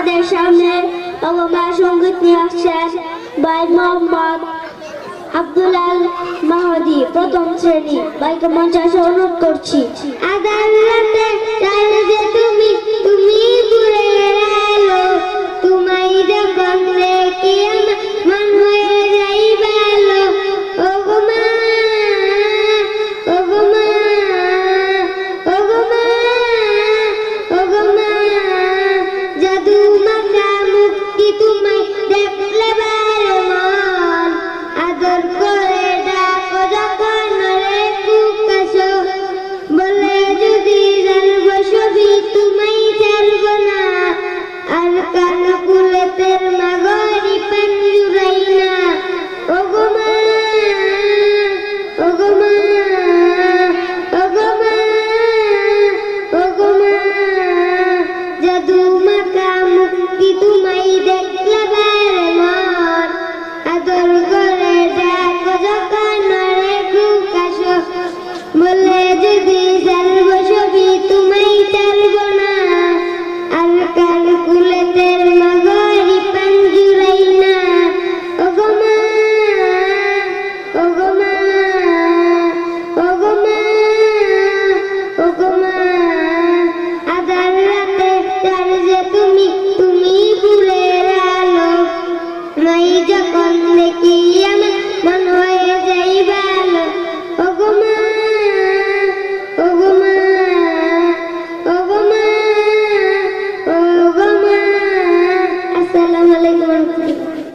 আমাদের সামনে অবমা সংগীত নিয়ে আসছেন বাই মোহাম্মদ আব্দুলাল মাহাদি, প্রথম শ্রেণি। বাইকে মঞ্চে অনুরোধ করছি। আদালতে তোমায় দেখলে cálculo eterno.